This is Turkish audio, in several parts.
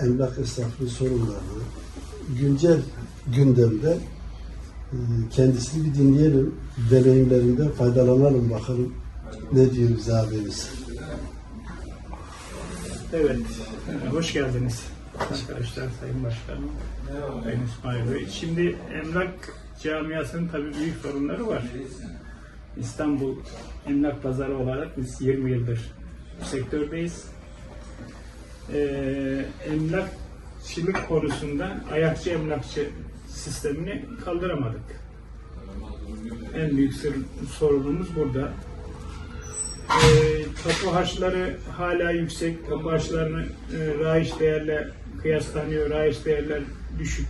emlak esnaflığı sorunlarını güncel gündemde e, kendisini bir dinleyelim, deneyimlerinden faydalanalım bakalım ne diyor bize abimiz. Evet, hoş geldiniz arkadaşlar, Sayın Başkanım, Sayın İsmail Bey. Şimdi emlak camiasının tabii büyük sorunları var. İstanbul emlak pazarı olarak biz 20 yıldır sektördeyiz. Ee, emlakçılık konusunda ayakçı emlakçı sistemini kaldıramadık. En büyük sorunumuz burada. E, tapu harçları hala yüksek. Tapu harçlarını e, rayiç değerle kıyaslanıyor. Rayiç değerler düşük.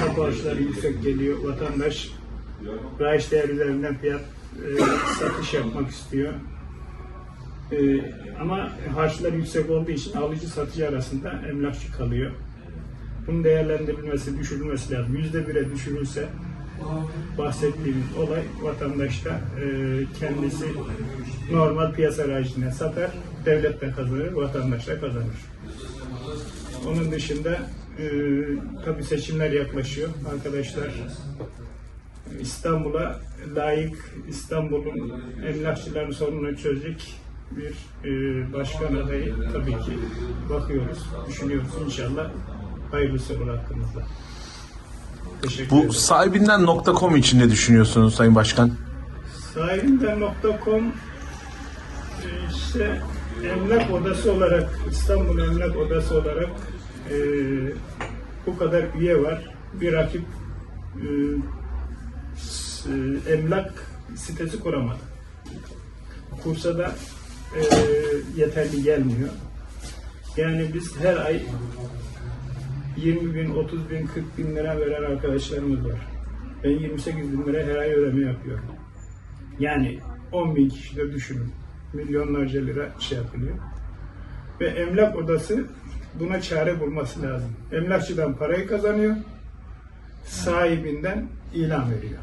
Tapu harçları yüksek geliyor. Vatandaş rayiç değer fiyat e, satış yapmak istiyor. E, ama harçlar yüksek olduğu için alıcı satıcı arasında emlakçı kalıyor. Bunun değerlendirilmesi, düşürülmesi lazım. Yüzde bire düşürülse bahsettiğimiz olay vatandaşta e, kendisi normal piyasa racine satar, devlet de kazanır, vatandaş da kazanır. Onun dışında e, tabii seçimler yaklaşıyor. Arkadaşlar İstanbul'a layık İstanbul'un emlakçıların sorununu çözecek bir e, başkan adayı tabii ki bakıyoruz, düşünüyoruz inşallah hayırlısı olur hakkımızda. Teşekkür ederim. Bu sahibinden.com için ne düşünüyorsunuz Sayın Başkan? Sahibinden.com e, işte emlak odası olarak İstanbul Emlak Odası olarak e, bu kadar üye var. Bir rakip e, s- e, emlak sitesi kuramadı. Kursa da e, yeterli gelmiyor. Yani biz her ay 20 bin, 30 bin, 40 bin lira veren arkadaşlarımız var. Ben 28 bin lira her ay ödeme yapıyorum. Yani 10 bin kişi de düşünün. Milyonlarca lira şey yapılıyor. Ve emlak odası buna çare bulması lazım. Emlakçıdan parayı kazanıyor, sahibinden ilan veriyor.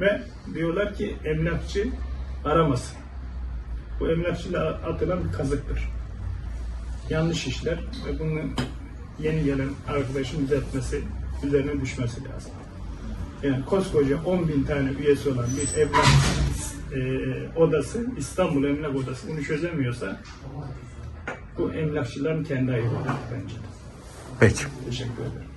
Ve diyorlar ki emlakçı aramasın. Bu emlakçıyla atılan bir kazıktır. Yanlış işler ve bunu yeni gelen arkadaşın düzeltmesi, üzerine düşmesi lazım. Yani koskoca 10 bin tane üyesi olan bir emlak e, odası, İstanbul Emlak Odası bunu çözemiyorsa bu emlakçıların kendi ayıbıdır bence. Peki. Teşekkür ederim.